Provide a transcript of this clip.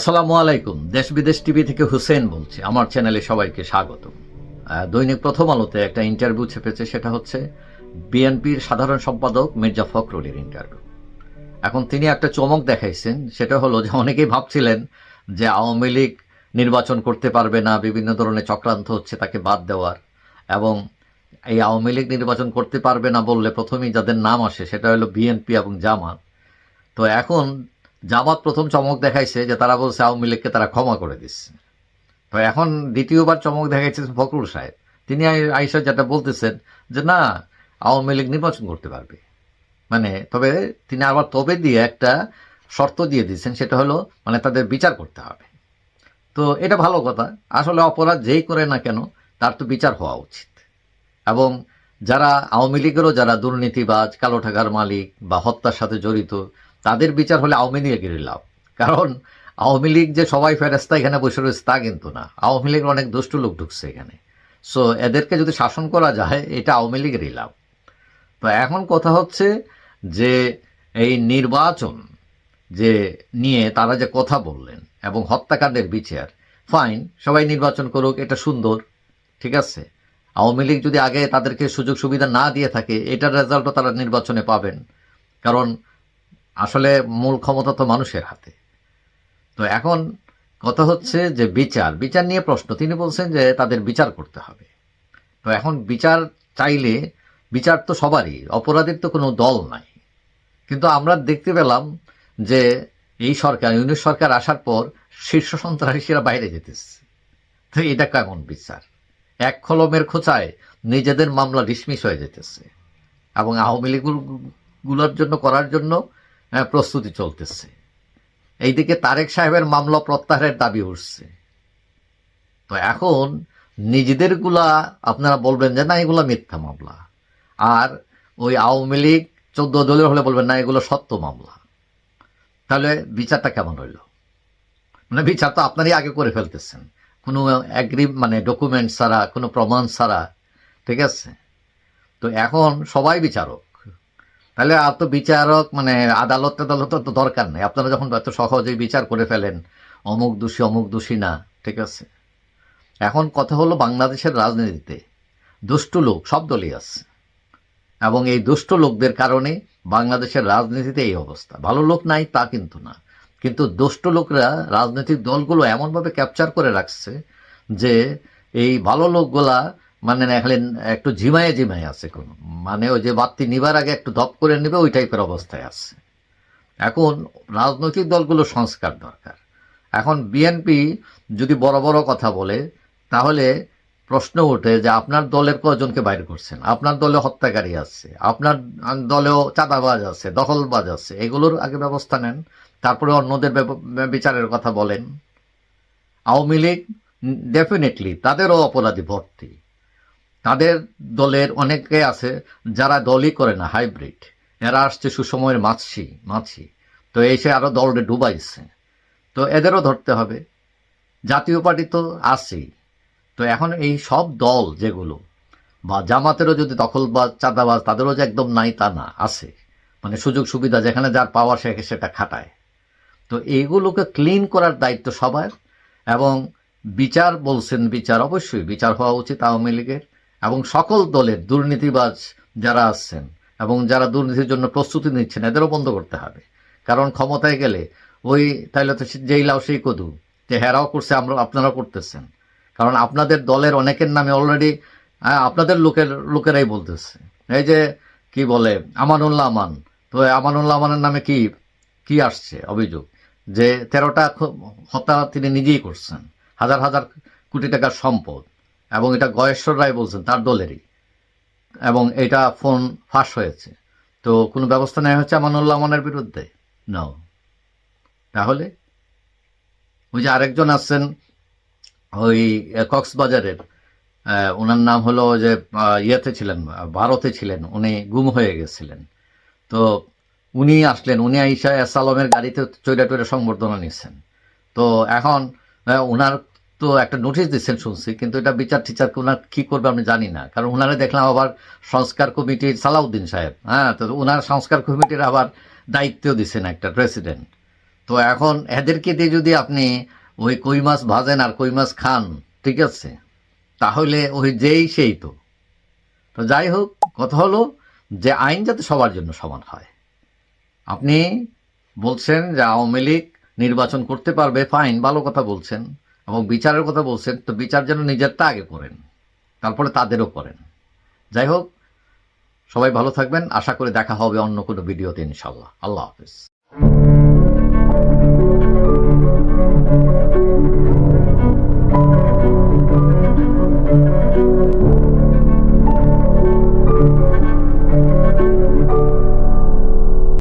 আসসালামু আলাইকুম। দেশ বিদেশ টিভি থেকে হুসেন বলছি। আমার চ্যানেলে সবাইকে স্বাগত দৈনিক প্রথম আলোতে একটা ইন্টারভিউ ছেপেছে, সেটা হচ্ছে বিএনপির সাধারণ সম্পাদক মির্জা ফখরুলের ইন্টারভিউ। এখন তিনি একটা চমক দেখাইছেন, সেটা হলো যে অনেকেই ভাবছিলেন যে আওয়ামী লীগ নির্বাচন করতে পারবে না, বিভিন্ন ধরনের চক্রান্ত হচ্ছে তাকে বাদ দেওয়ার, এবং এই আওয়ামী লীগ নির্বাচন করতে পারবে না বললে প্রথমেই যাদের নাম আসে সেটা হলো বিএনপি এবং জামাত। তো এখন জামাত প্রথম চমক দেখাইছে যে তারা বলছে আওয়ামী লীগকে তারা ক্ষমা করে দিচ্ছে। তো এখন দ্বিতীয়বার চমক দেখাইছে ফখরুল সাহেব। তিনি আই- আইসা যেটা বলতেছেন যে, না, আওয়ামী লীগ নির্বাচন করতে পারবে। মানে তবে তিনি আবার তবে দিয়ে একটা শর্ত দিয়ে দিয়েছেন, সেটা হলো মানে তাদের বিচার করতে হবে। তো এটা ভালো কথা। আসলে অপরাধ যেই করে না কেন, তার তো বিচার হওয়া উচিত। এবং যারা আওয়ামী লীগেরও যারা দুর্নীতিবাজ, কালো টাকার মালিক বা হত্যার সাথে জড়িত তাদের বিচার হলে আওয়ামী লীগেরই লাভ। কারণ আওয়ামী লীগ যে সবাই ফেরেস্তা এখানে বসে রয়েছে, তা কিন্তু না। আওয়ামী লীগের অনেক দুষ্টু লোক ঢুকছে এখানে। সো এদেরকে যদি শাসন করা যায়, এটা আওয়ামী লীগেরই লাভ। তো এখন কথা হচ্ছে যে এই নির্বাচন যে নিয়ে তারা যে কথা বললেন এবং হত্যাকাণ্ডের বিচার ফাইন সবাই নির্বাচন করুক, এটা সুন্দর, ঠিক আছে। আওয়ামী লীগ যদি আগে তাদেরকে সুযোগ সুবিধা না দিয়ে থাকে, এটার রেজাল্টও তারা নির্বাচনে পাবেন। কারণ আসলে মূল ক্ষমতা তো মানুষের হাতে। তো এখন কথা হচ্ছে যে বিচার বিচার নিয়ে প্রশ্ন। তিনি বলছেন যে তাদের বিচার করতে হবে। তো এখন বিচার চাইলে, বিচার তো সবারই, অপরাধীর তো কোনো দল নাই। কিন্তু আমরা দেখতে পেলাম যে এই সরকার ইউনিট সরকার আসার পর শীর্ষ সন্ত্রাসীরা বাইরে যেতেছে। তো এটা কেমন বিচার? এক কলমের খোঁচায় নিজেদের মামলা ডিসমিস হয়ে যেতেছে। এবং আওয়ামী লীগগুলোর জন্য করার জন্য প্রস্তুতি চলতেছে। এইদিকে তারেক সাহেবের মামলা প্রত্যাহারের দাবি উঠছে। তো এখন নিজেদেরগুলা, আপনারা বলবেন যে, না, এগুলো মিথ্যা মামলা। আর ওই আওয়ামী লীগ চোদ্দ দলীয় হলে বলবেন, না, এগুলো সত্য মামলা। তাহলে বিচারটা কেমন হইল? মানে বিচার তো আপনারই আগে করে ফেলতেছেন। কোনো অ্যাগ্রি মানে ডকুমেন্ট ছাড়া, কোনো প্রমাণ ছাড়া, ঠিক আছে? তো এখন সবাই বিচারক। তাহলে আর তো বিচারক মানে আদালত আদালত তো দরকার নেই। আপনারা যখন এত সহজেই বিচার করে ফেলেন, অমুক দোষী অমুক দোষী না, ঠিক আছে? এখন কথা হলো বাংলাদেশের রাজনীতিতে। দুষ্টু লোক, সব দলই আছে। এবং এই দুষ্ট লোকদের কারণে বাংলাদেশের রাজনীতিতে এই অবস্থা। ভালো লোক নাই তা কিন্তু না। কিন্তু দুষ্ট লোকরা রাজনৈতিক দলগুলো এমনভাবে ক্যাপচার করে রাখছে যে, এই ভালো লোকগুলা মানে এখন একটু ঝিমায়ে ঝিমায়ে আছে কোনো। মানে ওই যে বাতি নিবার আগে একটু ধপ করে নেবে, ওই টাইপের অবস্থায় আছে। এখন রাজনৈতিক দলগুলো সংস্কার দরকার। এখন বিএনপি যদি বড় বড় কথা বলে, তাহলে প্রশ্ন ওঠে যে আপনার দলের কজনকে বাইর করছেন? আপনার দলে হত্যাকারী আছে, আপনার দলেও চাঁদাবাজ আছে, দখলবাজ আছে, এগুলোর আগে ব্যবস্থা নেন। তারপরে অন্যদের বিচারের কথা বলেন। আওয়ামী লীগ ডেফিনেটলি তাদেরও অপরাধী ভর্তি। তাদের দলের অনেকে আছে যারা দলই করে না, হাইব্রিড। এরা আসছে সুসময়ের মাছি মাছি তো এসে আরও দলটা ডুবাইছে। তো এদেরও ধরতে হবে। জাতীয় পার্টি তো আছেই। তো এখন এই সব দল যেগুলো, বা জামাতেরও যদি দখলবাজ, চাঁদাবাজ, তাদেরও যে একদম নাই তা না, আছে। মানে সুযোগ সুবিধা যেখানে যার পাওয়া সে সেটা খাটায়। তো এইগুলোকে ক্লিন করার দায়িত্ব সবার, এবং বিচার বলছেন বিচার, অবশ্যই বিচার হওয়া উচিত আওয়ামী লীগের। এবং সকল দলের দুর্নীতিবাজ যারা আছেন এবং যারা দুর্নীতির জন্য প্রস্তুতি নিচ্ছেন, এদেরও বন্ধ করতে হবে। কারণ ক্ষমতায় গেলে ওই তাইলে তো যেই লাও সেই কদু, যে হেরাও করছে, আমরা, আপনারাও করতেছেন। কারণ আপনাদের দলের অনেকের নামে অলরেডি আপনাদের লোকের, লোকেরাই বলতেছে। এই যে, কি বলে, আমানুল্লাহ আমান। তো আমানুল্লাহ আমানের নামে কি কি আসছে অভিযোগ? যে তেরোটা হত্যা তিনি নিজেই করছেন। হাজার হাজার কোটি টাকার সম্পদ। এবং এটা গয়েশ্বর রায় বলছেন, তার দলেরই। এবং এটা ফোন ফাঁস হয়েছে। তো কোনো ব্যবস্থা নেওয়া হচ্ছে আমানুল্লাহ আমানের বিরুদ্ধে? নাও তাহলে? ওই যে আরেকজন আছেন, ওই কক্সবাজারের ওনার নাম হলো যে ইয়েতে ছিলেন, ভারতে ছিলেন, উনি গুম হয়ে গেছিলেন। তো উনি আসলেন, উনি আইসা এস আলমের গাড়িতে চৈরা টৈরা সংবর্ধনা নিচ্ছেন। তো এখন ওনার তো একটা নোটিশ দিচ্ছেন শুনছি, কিন্তু এটা বিচার টিচার ওনার কি করবে আমি জানি না। কারণ ওনারা দেখলাম আবার সংস্কার কমিটির সালাউদ্দিন সাহেব হ্যাঁ তো ওনার সংস্কার কমিটির আবার দায়িত্ব দিচ্ছেন একটা প্রেসিডেন্ট তো এখন এদেরকে দিয়ে যদি আপনি ওই কই মাছ ভাজেন আর কই মাছ খান, ঠিক আছে? তাহলে ওই যেই সেই তো। তো যাই হোক, কথা হলো যে আইন যাতে সবার জন্য সমান হয়। আপনি বলছেন যে আওয়ামী লীগ নির্বাচন করতে পারবে ফাইন ভালো কথা বলছেন। এবং বিচারের কথা বলছেন, তো বিচার যেন নিজেরটা আগে করেন, তারপরে তাদেরও করেন। যাই হোক, সবাই ভালো থাকবেন। আশা করে দেখা হবে অন্য কোনো ভিডিওতে ইনশাল্লাহ আল্লাহ হাফিজ।